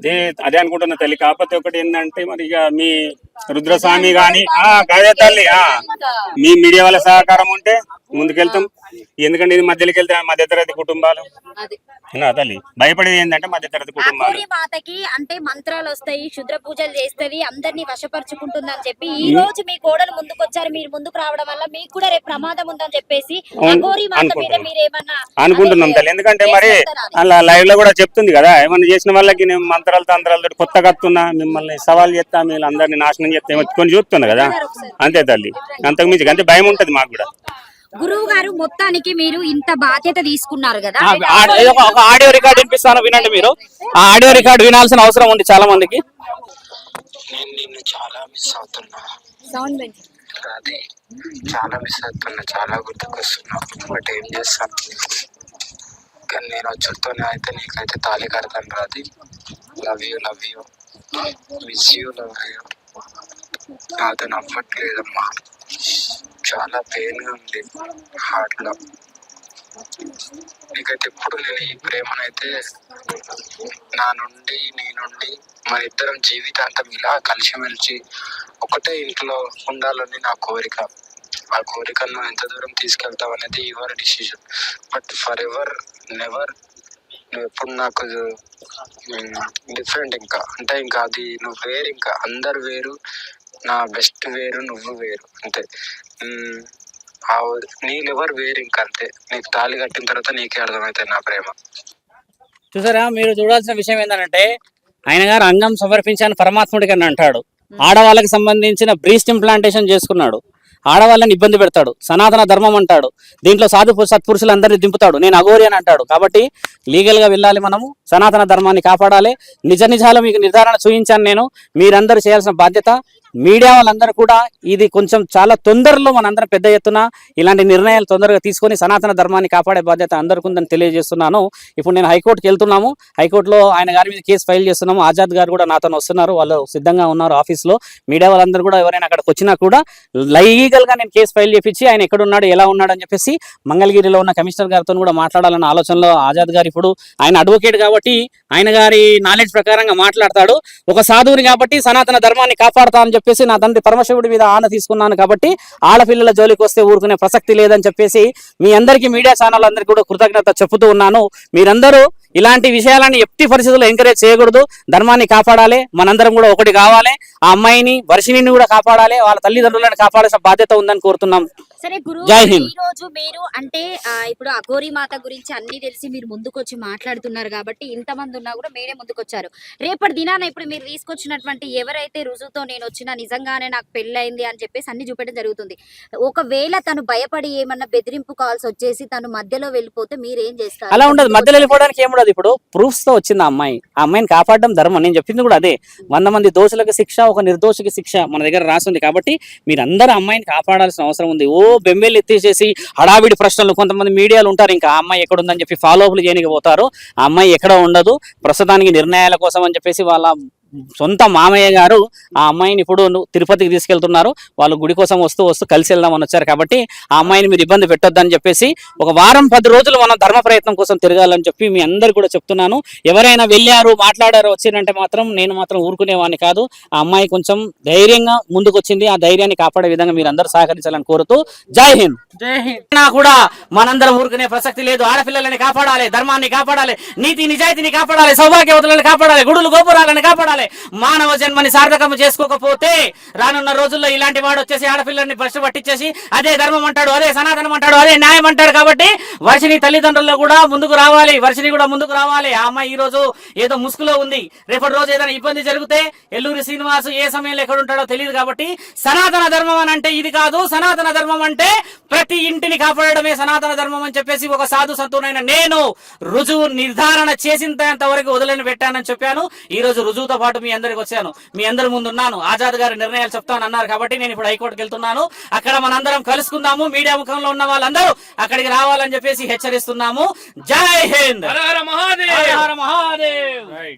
అదే అదే అనుకుంటున్న తల్లి. కాకపోతే ఒకటి ఏంటంటే మరి ఇక మీ రుద్రస్వామి గాని ఆ గదే తల్లి ఆ మీ మీడియా వాళ్ళ సహకారం ఉంటే ముందుకెళ్తాం. ఎందుకంటే ఇది మధ్యలోకి వెళ్తే మధ్యతరగతి కుటుంబాలు. తల్లి? భయపడేది ఏంటంటే మధ్యతరగతి కుటుంబాలు. మాతకి అంటే మంత్రాలు వస్తాయి శుద్ర పూజలు చేస్తది అందరినీ వశపరుచుకుంటుంది అని చెప్పి ఈ రోజు మీ కోడలు ముందుకొచ్చారు మీరు ముందుకు రావడం వల్ల మీకు కూడా రేపు ప్రమాదం ఉందని చెప్పేసి అనుకుంటున్నాం. మీరు ఏమన్నా అనుకుంటున్నాం తల్లి. ఎందుకంటే మరి అలా లైవ్లో కూడా చెప్తుంది కదా. ఏమన్నా చేసిన వాళ్ళకి నేను మంత్రాలు తంత్రాలతో కొత్తగా వస్తున్నా మిమ్మల్ని సవాల్ చేస్తా మీరు అందరిని నాశనం చేస్తా కొన్ని చూస్తున్నా కదా. అంతే తల్లి. అంతకు మించి అంతే భయం ఉంటది మాకు కూడా. గురువు గారు మొత్తానికి మీరు ఇంత బాధ్యత తీసుకున్నారు కదా? ఒక- ఆడియో రికార్డ్ వినిపిస్తాను వినండి మీరు. ఆ ఆడియో రికార్డ్ వినాల్సిన అవసరం ఉంది చాలా మందికి. నేను నిన్ను చాలా మిస్ అవుతున్నా. సౌండ్. అది చాలా మిస్ అవుతున్నా చాలా గుర్తుకొస్తున్నా. బట్ ఏం చేస్తాను కానీ నేను వచ్చుతోనే అయితే నీకైతే తాళి కడతాను రాది love you love you miss you love you అది నమ్మట్లేదమ్మా. చాలా పెయిన్గా ఉంది. హార్ట్లో నీకైతే ఎప్పుడు నేను ఈ ప్రేమనైతే నా నుండి నీ నుండి మన ఇద్దరం జీవితాంతం ఇలా కలిసిమెలిసి ఒకటే ఇంట్లో ఉండాలని నా కోరిక. ఆ కోరికను నువ్వు ఎంత దూరం తీసుకెళ్తావు అనేది your decision but forever never నువ్వు ఎప్పుడు నాకు డిఫరెంట్ ఇంకా. అంటే ఇంకా అది నువ్వు వేరు ఇంకా అందరు వేరు. నా బెస్ట్ వేరు నువ్వు వేరు అంతే. ఉమ్, ఆ నీ లెవర్ వేరు ఇంకా అంతే. నీకు తాళి కట్టిన తర్వాత నీకే అర్థమవుతుంది నా ప్రేమ. చూసారా మీరు చూడాల్సిన విషయం ఏంటంటే ఆయన గారు అంగం సమర్పించాను పరమాత్ముడికి అని అంటాడు. ఆడవాళ్ళకి సంబంధించిన బ్రీస్ట్ ఇంప్లాంటేషన్ చేసుకున్నాడు. ఆడవాళ్ళని ఇబ్బంది పెడతాడు. సనాతన ధర్మం అంటాడు. దీంట్లో సాధు సత్పురుషులందరినీ దింపుతాడు. నేను అఘోరి అని అంటాడు. కాబట్టి లీగల్గా వెళ్ళాలి మనము సనాతన ధర్మాన్ని కాపాడాలి. నిజ నిజాలు మీకు నిర్ధారణ చూపించాను నేను. మీరందరూ చేయాల్సిన బాధ్యత మీడియా వాళ్ళందరూ కూడా ఇది కొంచెం చాలా తొందరలో మనందరం పెద్ద ఎత్తున ఇలాంటి నిర్ణయాలు తొందరగా తీసుకొని సనాతన ధర్మాన్ని కాపాడే బాధ్యత అందరికీ ఉందని తెలియజేస్తున్నాను. ఇప్పుడు నేను హైకోర్టుకి వెళ్తున్నాము. హైకోర్టులో ఆయన గారి మీద కేసు ఫైల్ చేస్తున్నాము. ఆజాద్ గారు కూడా నాతో వస్తున్నారు. వాళ్ళు సిద్ధంగా ఉన్నారు ఆఫీస్లో. మీడియా వాళ్ళందరూ కూడా ఎవరైనా అక్కడికి వచ్చినా కూడా లీగల్గా నేను కేసు ఫైల్ చేపించి ఆయన ఎక్కడున్నాడు ఎలా ఉన్నాడు అని చెప్పేసి మంగళగిరిలో ఉన్న కమిషనర్ గారితో కూడా మాట్లాడాలన్న ఆలోచనలో ఆజాద్ గారు ఇప్పుడు ఆయన అడ్వకేట్ కాబట్టి ఆయన గారి నాలెడ్జ్ ప్రకారంగా మాట్లాడతాడు. ఒక సాధువుని కాబట్టి సనాతన ధర్మాన్ని కాపాడుతా అని చెప్పేసి నా తండ్రి పరమశివుడి మీద ఆన తీసుకున్నాను కాబట్టి ఆడపిల్లల జోలికి వస్తే ఊరుకునే ప్రసక్తి లేదని చెప్పేసి మీ అందరికీ మీడియా ఛానల్ అందరికీ కూడా కృతజ్ఞత చెబుతూ ఉన్నాను. మీరందరూ ఇలాంటి విషయాలని ఎట్టి పరిస్థితుల్లో ఎంకరేజ్ చేయకూడదు. ధర్మాన్ని కాపాడాలి. మనందరం కూడా ఒకటి కావాలి. ఆ అమ్మాయిని వర్షిణిని కూడా కాపాడాలి. వాళ్ళ తల్లిదండ్రులను కాపాడాల్సిన బాధ్యత ఉందని కోరుతున్నాం. సరే గారు. ఈ రోజు మీరు అంటే ఇప్పుడు అఘోరి మాత గురించి అన్ని తెలిసి మీరు ముందుకొచ్చి మాట్లాడుతున్నారు కాబట్టి ఇంతమంది ఉన్నా కూడా మీరే ముందుకొచ్చారు. రేపటి దినాన ఇప్పుడు మీరు తీసుకొచ్చినటువంటి ఎవరైతే రుజువుతో నేను వచ్చినా నిజంగానే నాకు పెళ్ళయింది అని చెప్పేసి అన్ని చూపెట్టడం జరుగుతుంది. ఒకవేళ తను భయపడి ఏమన్నా బెదిరింపు కాల్స్ వచ్చేసి తను మధ్యలో వెళ్ళిపోతే మీరు ఏం చేస్తారు? అలా ఉండదు. మధ్యలో వెళ్ళిపోవడానికి ఏముండదు ఇప్పుడు ప్రూఫ్స్తో వచ్చింది ఆ అమ్మాయి. ఆ అమ్మాయిని కాపాడడం ధర్మం. నేను చెప్పింది కూడా అదే. వంద మంది దోషులకు శిక్ష ఒక నిర్దోషికి శిక్ష మన దగ్గర రాసింది కాబట్టి మీరందరూ అమ్మాయిని కాపాడాల్సిన అవసరం ఉంది. ఓ బెంబేలు ఎత్తేసేసి హడావిడి ప్రశ్నలు కొంతమంది మీడియాలు ఉంటారు. ఇంకా ఆ అమ్మాయి ఎక్కడ ఉందని చెప్పి ఫాలో అప్లు చేయడానికి పోతారు ఆ అమ్మాయి ఎక్కడ ఉండదు. ప్రస్తుతానికి నిర్ణయాల కోసం అని చెప్పేసి వాళ్ళ సొంత మామయ్య గారు ఆ అమ్మాయిని ఇప్పుడు తిరుపతికి తీసుకెళ్తున్నారు. వాళ్ళు గుడి కోసం వస్తూ వస్తూ కలిసి వెళ్దామని వచ్చారు కాబట్టి ఆ అమ్మాయిని మీరు ఇబ్బంది పెట్టొద్దని చెప్పేసి ఒక వారం పది రోజులు మనం ధర్మ ప్రయత్నం కోసం తిరగాలని చెప్పి మీ అందరు కూడా చెప్తున్నాను. ఎవరైనా వెళ్ళారు మాట్లాడారు వచ్చిందంటే మాత్రం నేను మాత్రం ఊరుకునేవాడిని కాదు. ఆ అమ్మాయి కొంచెం ధైర్యంగా ముందుకు వచ్చింది ఆ ధైర్యాన్ని కాపాడే విధంగా మీరు అందరూ సహకరించాలని కోరుతూ జై హింద్. జై హింద్. కూడా మనందరం ఊరుకునే ప్రసక్తి లేదు. ఆడపిల్లలని కాపాడాలి ధర్మాన్ని కాపాడాలి నీతి నిజాయితీని కాపాడాలి సౌభాగ్యవతులను కాపాడాలి గుడులు గోపురాలను కాపాడాలి. మానవ జన్మని సార్థకం చేసుకోకపోతే రానున్న రోజుల్లో ఇలాంటి వాడు వచ్చేసి ఆడపిల్లల్ని భ్రష్టు పట్టించేసి అదే ధర్మం అంటాడు అదే సనాతనం అంటాడు అదే న్యాయం అంటాడు కాబట్టి వర్షిని తల్లిదండ్రుల్లో కూడా ముందుకు రావాలి వర్షిని కూడా ముందుకు రావాలి. ఆ అమ్మాయి ఈ రోజు ఏదో ముసుగులో ఉంది. రేపటి రోజు ఏదైనా ఇబ్బంది జరిగితే ఎల్లూరి శ్రీనివాస్ ఏ సమయంలో ఎక్కడ ఉంటాడో తెలియదు కాబట్టి సనాతన ధర్మం అని అంటే ఇది కాదు. సనాతన ధర్మం అంటే ప్రతి ఇంటిని కాపాడడమే సనాతన ధర్మం అని చెప్పేసి ఒక సాధు సంతునైన నేను రుజువు నిర్ధారణ చేసినంత వరకు వదిలిని పెట్టానని చెప్పాను. ఈ రోజు రుజువుతో పాటు మీ అందరికి వచ్చాను. మీ అందరి ముందు ఉన్నాను. ఆజాద్ గారి నిర్ణయాలు చెప్తాను అన్నారు కాబట్టి నేను ఇప్పుడు హైకోర్టుకి వెళ్తున్నాను. అక్కడ మనందరం కలుసుకుందాము. మీడియా ముఖంలో ఉన్న వాళ్ళందరూ అక్కడికి రావాలని చెప్పేసి హెచ్చరిస్తున్నాము. జై హింద్! మహాదేవ్!